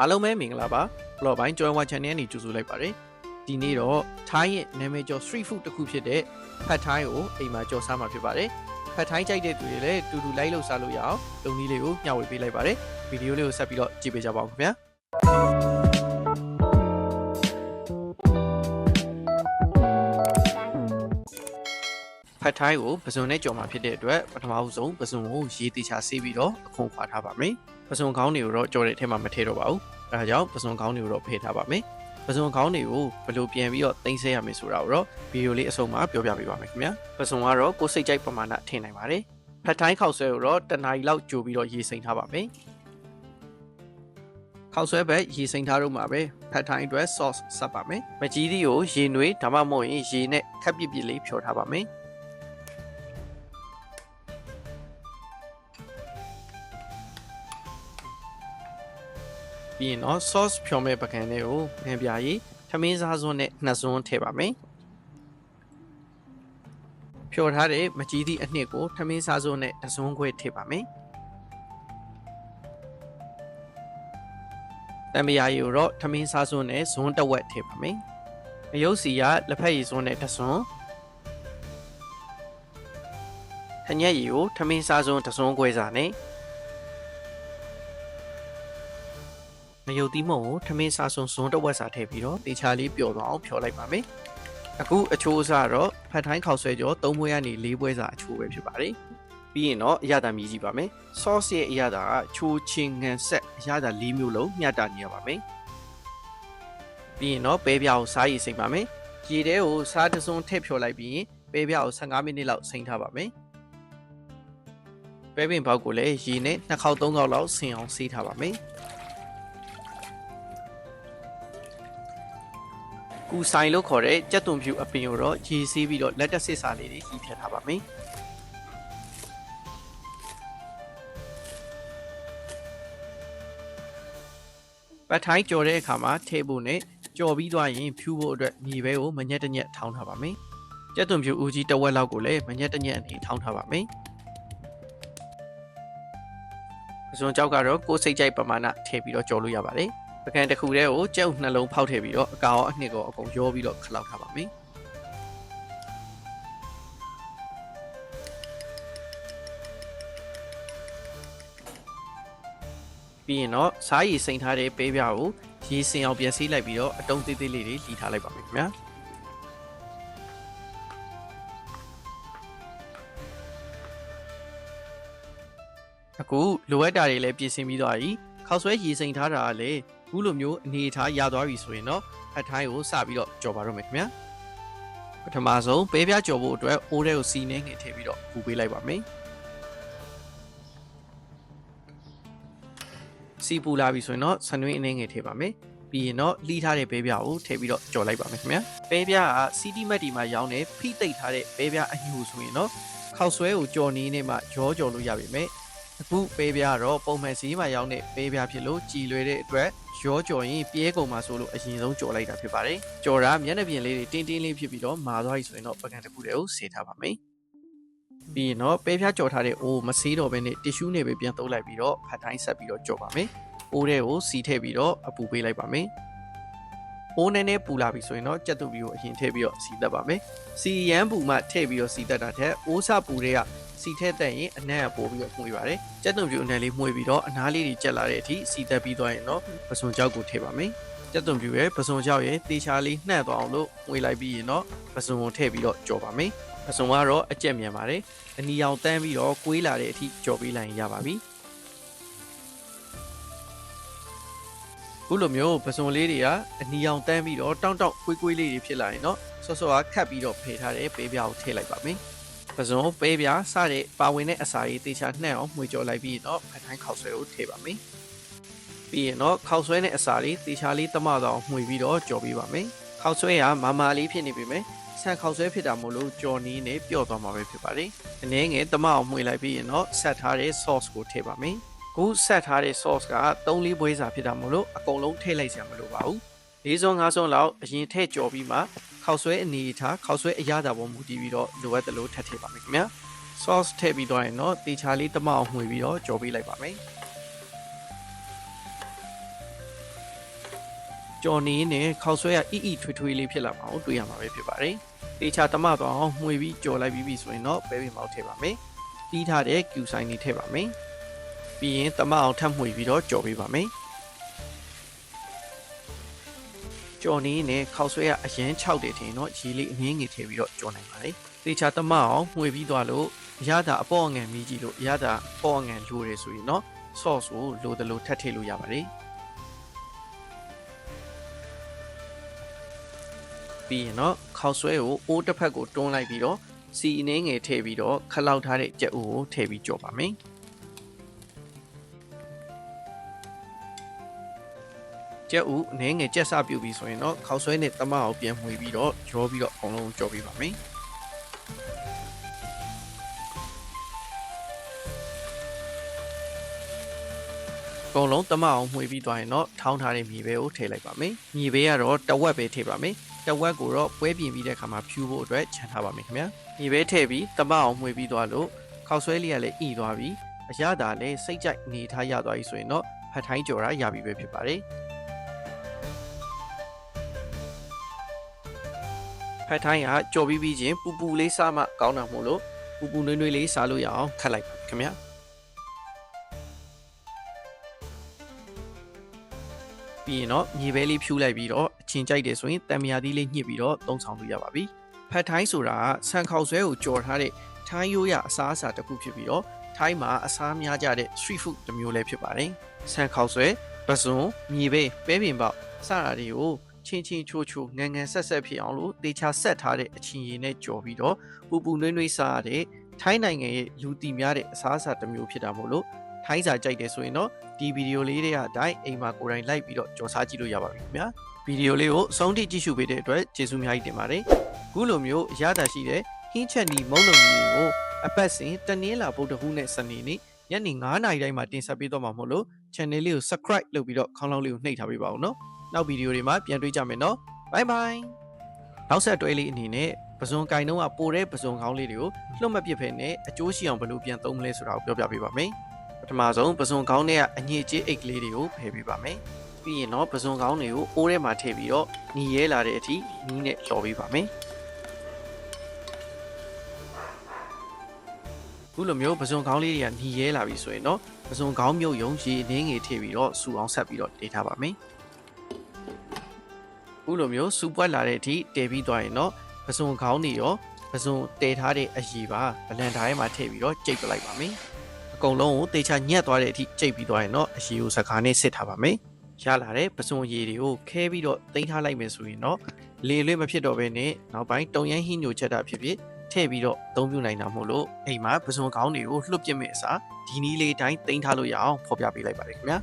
အားလုံးပဲမင်္ဂလာပါဘလော့ပိုင်း Join Watch Channel နဲ့ကြိုဆိုလိုက်ပါတယ်ဒီနေ့တော့ထိုင်းရဲ့နာမည်ကျော် street food တစ်ခုဖြစ်တဲ့ဖတ်ထိုင်းကိုအိမ်မှာကြော်စားမှာဖြစ်ပါတယ်ဖတ်ထိုင်းကြိုက်တဲ့သူတွေလည်းတူတူလိုက်လို့စားလို့ရအောင်လုံနည်းလေးကိုမျှဝေပေးလိုက်ပါတယ်ဗီဒီယိုလေးကိုဆက်ပြီးတော့ကြည့်ပေးကြပါဦးခင်ဗျာ ဖတ်ထိုင်းကိုပစုံနဲ့ကြော်မှာဖြစ်တဲ့အတွက်ပထမဦးဆုံးပစုံကိုရေတိချဆေးပြီးတော့အခွန်ခွာထားပါမယ်ပစုံကောင်းတွေကိုတော့ကြော်တဲ့အထက်မှာမထည့်တော့ပါဘူးအဲဒါကြောင့်ပစုံကောင်းတွေကိုတော့ဖယ်ထားပါမယ်ပစုံကောင်းတွေကိုဘယ်လိုပြန်ပြီးတော့တင်ဆက်ရမယ်ဆိုတာကိုတော့ဗီဒီယိုလေးအဆုံးမှာပြောပြပေးပါမယ်ခင်ဗျာပစုံကတော့ကိုယ်စိတ်ကြိုက်ပမာဏထည့်နိုင်ပါတယ်ဖတ်ထိုင်းခောက်ဆွဲကိုတော့တနားရီလောက်ကြိုပြီးတော့ရေစိမ်ထားပါမယ်ခောက်ဆွဲဘက်ရေစိမ်ထားတော့မှာပဲဖတ်ထိုင်းအတွက် sauce ဆက်ပါမယ်မကြီးသီးကိုရေနွေးဒါမှမဟုတ်ရင်ရေနဲ့ခပ်ပြစ်ပြစ်လေးဖြောထားပါမယ် ပြီးရင်တော့ sauce ဖြောမဲ့ပကံလေးကိုငံပြားရီထမင်းစားစွန်းနဲ့နှစ်စွန်းထည့်ပါမယ်ဖြောထားတဲ့မကြီးသည့်အနှစ်ကိုထမင်းစားစွန်းနဲ့တစ်စွန်းခွဲထည့်ပါမယ်တံမယာရီကိုတော့ထမင်းစားစွန်းနဲ့ဇွန်းတစ်ဝက်ထည့်ပါမယ်အယုတ်စီကလက်ဖက်ရည်စွန်းနဲ့တစ်စွန်းထညက်ရီကိုထမင်းစားစွန်းတစ်စွန်းခွဲစားနဲ့ ငရုတ်သီးမုံကိုထမင်းစားစုံစွန်းတစ်ဝက်စာထည့်ပြီးတော့တေချာလေးပျော်သွားအောင်ဖြောလိုက်ပါမယ်။အခုအချိုးအစားတော့ဖတ်ထိုင်းခေါက်ဆွဲကြော၃ဘွဲကနေ၄ဘွဲစာအချိုးပဲဖြစ်ပါတယ်။ပြီးရင်တော့အရသာမြည်ကြည့်ပါမယ်။ sauce ရဲ့အရသာကချိုးချင်းငံဆက်အရသာ၄မျိုးလုံးမျှတနေရပါမယ်။ပြီးရင်တော့ပဲပြားကိုစားရည်စိမ့်ပါမယ်။ရေထဲကိုစားတစွန်းထည့်ဖြောလိုက်ပြီးရင်ပဲပြားကို15မိနစ်လောက်စိမ့်ထားပါမယ်။ပဲပင်ပေါက်ကိုလည်းရေနဲ့2ခေါက်3ခေါက်လောက်ဆင်အောင်ဆေးထားပါမယ်။ ကူဆိုင်လို့ခေါ်တဲ့ကြက်သွန်ဖြူအပင်ကိုတော့ရေဆေးပြီးတော့လက်တက်စစ်စာလေးတွေကြီးဖြတ်ထားပါမယ်။ပတ်ထိုင်းကြော်တဲ့အခါမှာထည့်ဖို့နဲ့ကြော်ပြီးသွားရင်ဖြူဖို့အတွက်မြေပဲကိုမညက်တညက်ထောင်းထားပါမယ်။ကြက်သွန်ဖြူဦးကြီးတစ်ဝက်လောက်ကိုလည်းမညက်တညက်အနေထောင်းထားပါမယ်။အစွန်ကြောက်ကတော့ကိုယ်စိတ်ကြိုက်ပမာဏထည့်ပြီးတော့ကြော်လို့ရပါတယ်။ ပကံတစ်ခုတည်းကိုကြက်ဥနှလုံးဖောက်ထည့်ပြီးတော့အကောင်အနှစ်ကိုအကုန်ရောပြီးတော့ခလောက်ထားပါမယ်ပြီးရင်တော့စားရည်စိန်ထားတဲ့ပေးပြားကိုရေစင်အောင်ပြန်ဆေးလိုက်ပြီးတော့အတုံးသေးသေးလေးတွေလှီထားလိုက်ပါမယ်ခင်ဗျာအခုလိုအပ်တာတွေလည်းပြင်ဆင်ပြီးသွားပြီခောက်ဆွဲရေစိန်ထားတာကလည်း ခုလိုမျိုးအနေအထားရသွားပြီဆိုရင်တော့ဖတ်ထိုင်းကိုစပြီးတော့ကြော်ပါတော့မယ်ခင်ဗျာပထမဆုံးပဲပြားကြော်ဖို့အတွက်အိုးထဲကိုစီနေငင်ထည့်ပြီးတော့ပူပေးလိုက်ပါမယ်စီပူလာပြီဆိုရင်တော့ဆနွေးအနေငယ်ထည့်ပါမယ်ပြီးရင်တော့လှီးထားတဲ့ပဲပြားကိုထည့်ပြီးတော့ကြော်လိုက်ပါမယ်ခင်ဗျာပဲပြားကစီတီမက်တီမှာရောင်းတဲ့ဖိသိပ်ထားတဲ့ပဲပြားအညူဆိုရင်တော့ခောက်ဆွဲကိုကြော်နေနေမှရောကြော်လို့ရပါမယ် အခုပေးပြားတော့ပုံမှန်စီးမှာရောင်းတဲ့ပေးပြားဖြစ်လို့ကြည်လွယ်တဲ့အတွက်ရောကြော်ရင်ပြဲကုန်မှာဆိုလို့အရင်ဆုံးကြော်လိုက်တာဖြစ်ပါတယ်။ကြော်တာမျက်နှာပြင်လေးတွေတင်းတင်းလေးဖြစ်ပြီးတော့မာသွားပြီဆိုရင်တော့ပကံတစ်ခုတည်းကိုဆေးထားပါမယ်။ပြီးရင်တော့ပေးပြားကြော်ထားတဲ့အိုးမဆေးတော့ဘဲနဲ့တီရှူးနဲ့ပဲပြန်သုံးလိုက်ပြီးတော့ဖတ်တိုင်းဆက်ပြီးတော့ကြော်ပါမယ်။အိုးထဲကိုစီထည့်ပြီးတော့အပူပေးလိုက်ပါမယ်။အိုးနဲ့နဲ့ပူလာပြီဆိုရင်တော့ကြက်တူပြီးကိုအရင်ထည့်ပြီးတော့စီသက်ပါမယ်။စီရန်ပူမှထည့်ပြီးတော့စီသက်တာထက်အိုးစပူတွေက စီထက်တက်ရင်အနံ့ကပို့ပြီးတော့မှုပါတယ်။ကြက်သွန်ပြူအနံ့လေးမှုပြီးတော့အနားလေးတွေကျက်လာတဲ့အထိစီတက်ပြီးသွားရင်တော့ပစုံကြောက်ကိုထည့်ပါမယ်။ကြက်သွန်ပြူရဲ့ပစုံကြောက်ရဲ့တေချာလေးနှံ့သွားအောင်လို့မှုလိုက်ပြီးရင်တော့ပစုံကိုထည့်ပြီးတော့ကြော်ပါမယ်။ပစုံကတော့အကျက်မြန်ပါတယ်။အနီအောင်တန်းပြီးတော့ကွေးလာတဲ့အထိကြော်ပေးလိုက်ရင်ရပါပြီ။ခုလိုမျိုးပစုံလေးတွေကအနီအောင်တန်းပြီးတော့တောင့်တောင့်ကွေးကွေးလေးတွေဖြစ်လာရင်တော့ဆော့ဆော့ကခတ်ပြီးတော့ဖေထားတဲ့ပေးပြားကိုထည့်လိုက်ပါမယ်။ ပစုံပေးပြားစတဲ့ပါဝင်တဲ့အစာရေးတေချာနှံ့အောင်မှွေကြော်လိုက်ပြီးတော့ဖထိုင်းခောက်ဆွဲကိုထည့်ပါမယ်။ပြီးရင်တော့ခောက်ဆွဲတဲ့အစာလေးတေချာလေးတမတော့မှွေပြီးတော့ကြော်ပေးပါမယ်။ခောက်ဆွဲကမာမာလေးဖြစ်နေပြီမယ်။ဆန်ခောက်ဆွဲဖြစ်တာမို့လို့ကြော်နီးနဲ့ပျော့သွားမှာပဲဖြစ်ပါတယ်။အနေငယ်တမအောင်မှွေလိုက်ပြီးရင်တော့ဆက်ထားတဲ့ sauce ကိုထည့်ပါမယ်။ခုဆက်ထားတဲ့ sauce က3-4ဘွေးစာဖြစ်တာမို့လို့အကုန်လုံးထည့်လိုက်စရာမလိုပါဘူး။၄စွန်း၅စွန်းလောက်အရင်ထည့်ကြော်ပြီးမှ ခောက်ဆွဲအနေထားခောက်ဆွဲအရသာပေါ်မူတည်ပြီးတော့လိုအပ်တယ်လို့ထပ်ထည့်ပါမယ်ခင်ဗျာ sauce ထည့်ပြီးတော့ရင်တော့တေချာလေးတမအောင်မှွေပြီးတော့ကြော်ပေးလိုက်ပါမယ်ကြော်နေနဲ့ခောက်ဆွဲရအီအီထွေးထွေးလေးဖြစ်လာမှာကိုတွေ့ရမှာပဲဖြစ်ပါတယ်တေချာတမသွားအောင်မှွေပြီးကြော်လိုက်ပြီးပြီဆိုရင်တော့ပဲပင်မောက်ထည့်ပါမယ်တီးထားတဲ့ကျူဆိုင်လေးထည့်ပါမယ်ပြီးရင်တမအောင်ထပ်မှွေပြီးတော့ကြော်ပေးပါမယ် ကြော်နေနဲ့ခောက်ဆွဲရအရင်6တယ်ထင်တော့ရေလေးအငင်းငယ်ထည့်ပြီးတော့ကြော်နိုင်ပါတယ်တေချာတမအောင်မှွေပြီးသွားလို့အရသာအပေါ်အငံမီးကြီးလို့အရသာအပေါ်အငံလိုတယ်ဆိုရင်တော့ sauce ကိုလိုတယ်လို့ထပ်ထည့်လို့ရပါတယ်ပြီးရင်တော့ခောက်ဆွဲကိုအိုးတစ်ဖက်ကိုတွန်းလိုက်ပြီးတော့စီအနှင်းငယ်ထည့်ပြီးတော့ခလောက်ထားတဲ့ကြက်ဥကိုထည့်ပြီးကြော်ပါမယ် ကြက်ဥအနှင်းငယ်ကြက်စပြုတ်ပြီးဆိုရင်တော့ခောက်ဆွဲနဲ့တမအောင်ပြန်မှွေပြီးတော့ရောပြီးတော့အကုန်လုံးကြော်ပေးပါမယ်အကုန်လုံးတမအောင်မှွေပြီးသွားရင်တော့ထောင်းထားတဲ့မြေပဲကိုထည့်လိုက်ပါမယ်မြေပဲကတော့တဝက်ပဲထည့်ပါမယ်တဝက်ကိုတော့ပွဲပြင်ပြီးတဲ့အခါမှာဖြူဖို့အတွက်ခြံထားပါမယ်ခင်ဗျာမြေပဲထည့်ပြီးတမအောင်မှွေပြီးသွားလို့ခောက်ဆွဲလေးကလည်းဣသွားပြီးအရသာလည်းစိတ်ကြိုက်နေထားရသွားပြီဆိုရင်တော့ဖတ်ထိုင်းကြော်တာရပြီပဲဖြစ်ပါတယ် ဖတ်ထိုင်းကကြော်ပြီးပြီးချင်းပူပူလေးစားမှကောင်းတာမို့လို့ပူပူနွေးနွေးလေးစားလို့ရအောင်ခတ်လိုက်ပါခင်ဗျာပြီးရင်တော့မြေပဲလေးဖြူလိုက်ပြီးတော့အချင်းကြိုက်တယ်ဆိုရင်တံမြာသီးလေးညှစ်ပြီးတော့သုံးဆောင်လို့ရပါပြီဖတ်ထိုင်းဆိုတာကဆန်ခေါက်ဆွဲကိုကြော်ထားတဲ့ထိုင်းရိုးရအစားအစာတစ်ခုဖြစ်ပြီးတော့ထိုင်းမှာအစားများကြတဲ့ street food တစ်မျိုးလည်းဖြစ်ပါတယ်ဆန်ခေါက်ဆွဲပစွန်မြေပဲပဲပင်ပေါက်စတာတွေကို ချင်းချင်းချိုးချိုးငန်ငန်ဆက်ဆက်ဖြစ်အောင်လို့တေချာဆက်ထားတဲ့အချင်းရည်နဲ့ကြော်ပြီးတော့ပူပူနွေးနွေးစားရတဲ့ထိုင်းနိုင်ငံရဲ့လူတီများတဲ့အစားအစာတစ်မျိုးဖြစ်တာမို့လို့ထိုင်းစာကြိုက်တယ်ဆိုရင်တော့ဒီဗီဒီယိုလေးတွေကအတိုင်းအိမ်မှာကိုယ်တိုင်လိုက်ပြီးတော့ကြော်စားကြည့်လို့ရပါပြီခင်ဗျာဗီဒီယိုလေးကိုအဆုံးထိကြည့်ရှုပေးတဲ့အတွက်ကျေးဇူးအများကြီးတင်ပါတယ်ခုလိုမျိုးအရသာရှိတဲ့ဟင်းချက်နီမုံလုံးကြီးကိုအပတ်စဉ်တနင်္လာဗုဒ္ဓဟူးနဲ့စနေနေ့ညနေ9:00နာရီတိုင်းမှာတင်ဆက်ပေးတော့မှာမို့လို့ channel လေးကို subscribe လုပ်ပြီးတော့ခေါင်းလောင်းလေးကိုနှိပ်ထားပေးပါဦးနော် နောက်ဗီဒီယိုတွေမှာပြန်တွေ့ကြမယ်နော် bye bye နောက်ဆက်တွဲလေးအနေနဲ့ပဇွန်ကင်တုံးကပိုတဲ့ပဇွန်ခေါင်းလေးတွေကိုလွတ်မပစ်ဖဲနဲ့အကျိုးရှိအောင်ဘယ်လိုပြန်သုံးမလဲဆိုတာကိုပြောပြပေးပါမယ်ပထမဆုံးပဇွန်ခေါင်းထဲကအညစ်အကြေးအိတ်ကလေးတွေကိုဖယ်ပေးပါမယ်ပြီးရင်တော့ပဇွန်ခေါင်းတွေကိုအိုးထဲမှာထည့်ပြီးတော့ညီရဲလာတဲ့အထိနီးနဲ့လော်ပေးပါမယ်ခုလိုမျိုးပဇွန်ခေါင်းလေးတွေကညီရဲလာပြီဆိုရင်တော့ပဇွန်ခေါင်းမြုပ်ယုံရေနှင်းငယ်ထည့်ပြီးတော့စူအောင်ဆက်ပြီးတော့တေးထားပါမယ် ခုလိုမျိုးစူပွက်လာတဲ့အထိတဲပြီးသွားရင်တော့ပဇွန်ခေါင်းတွေရောပဇွန်တဲထားတဲ့အရည်ပါဗလန်တိုင်းမှာထည့်ပြီးတော့ကြိတ်ပလိုက်ပါမယ်အကုန်လုံးကိုတေချာညက်သွားတဲ့အထိကြိတ်ပြီးသွားရင်တော့အရည်ကိုစကားနဲ့စစ်ထားပါမယ်ရလာတဲ့ပစွန်ရည်တွေကိုခဲပြီးတော့တင်ထားလိုက်မယ်ဆိုရင်တော့လေလွင့်မဖြစ်တော့ဘဲနဲ့နောက်ပိုင်းတုံရမ်းဟင်းညိုချက်တာဖြစ်ဖြစ်ထည့်ပြီးတော့အသုံးပြုနိုင်တာမို့လို့အိမ်မှာပစွန်ကောင်းတွေကိုလှုပ်ပြစ်မဲ့အစားဒီနီးလေးတိုင်းတင်ထားလို့ရအောင်ဖော်ပြပေးလိုက်ပါတယ်ခင်ဗျာ